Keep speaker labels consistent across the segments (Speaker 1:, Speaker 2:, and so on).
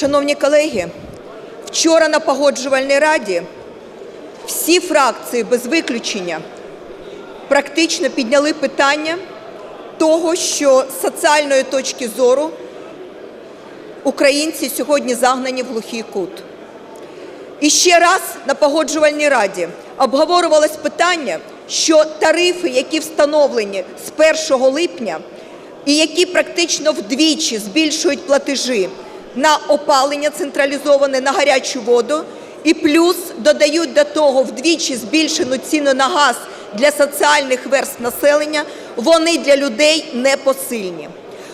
Speaker 1: Шановні колеги, вчора на погоджувальній раді всі фракції без виключення практично підняли питання того, що з соціальної точки зору українці сьогодні загнані в глухий кут. І ще раз на погоджувальній раді обговорювалось питання, що тарифи, які встановлені з 1 липня і які практично вдвічі збільшують платежі на опалення централізоване, на гарячу воду, і плюс додають до того вдвічі збільшену ціну на газ для соціальних верств населення, вони для людей непосильні.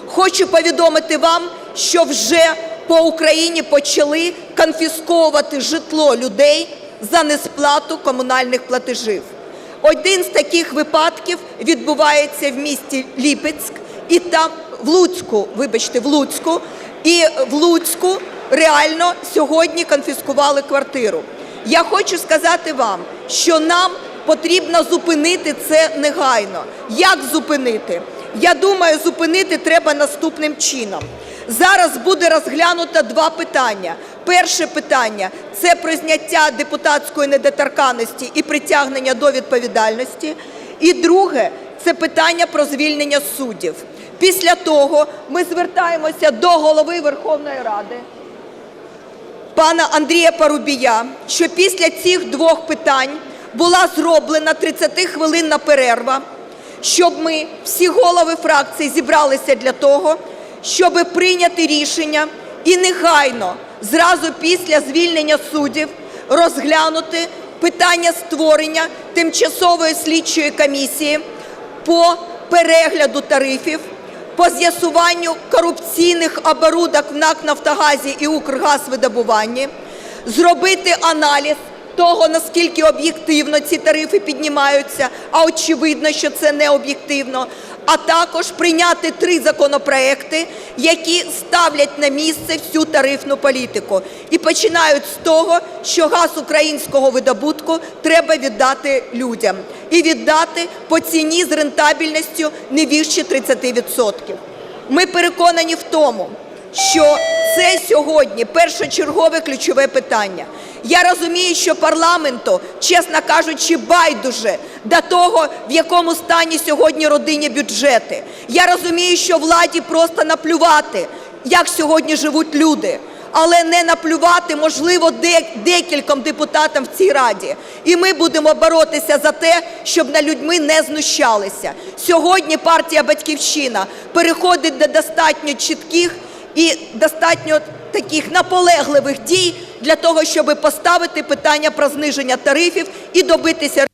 Speaker 1: Хочу повідомити вам, що вже по Україні почали конфісковувати житло людей за несплату комунальних платежів. Один з таких випадків відбувається в місті Ліпецьк і там в Луцьку, вибачте, в Луцьку, і в Луцьку реально сьогодні конфіскували квартиру. Я хочу сказати вам, що нам потрібно зупинити це негайно. Як зупинити? Я думаю, зупинити треба наступним чином. Зараз буде розглянуто два питання. Перше питання це про зняття депутатської недоторканності і притягнення до відповідальності. І друге це питання про звільнення суддів. Після того ми звертаємося до голови Верховної Ради пана Андрія Парубія, що після цих двох питань була зроблена 30-хвилинна перерва, щоб ми, всі голови фракцій, зібралися для того, щоб прийняти рішення і негайно, зразу після звільнення суддів, розглянути питання створення тимчасової слідчої комісії по перегляду тарифів, по з'ясуванню корупційних оборудок в НАК «Нафтогазі» і «Укргазвидобуванні», зробити аналіз того, наскільки об'єктивно ці тарифи піднімаються, а очевидно, що це не об'єктивно, а також прийняти три законопроекти, які ставлять на місце всю тарифну політику. І починають з того, що газ українського видобутку треба віддати людям. І віддати по ціні з рентабельністю не вище 30%. Ми переконані в тому, що це сьогодні першочергове ключове питання. Я розумію, що парламенту, чесно кажучи, байдуже до того, в якому стані сьогодні родинні бюджети. Я розумію, що владі просто наплювати, як сьогодні живуть люди. Але не наплювати, можливо, декільком депутатам в цій раді. І ми будемо боротися за те, щоб над людьми не знущалися. Сьогодні партія «Батьківщина» переходить до достатньо чітких і достатньо таких наполегливих дій для того, щоб поставити питання про зниження тарифів і добитися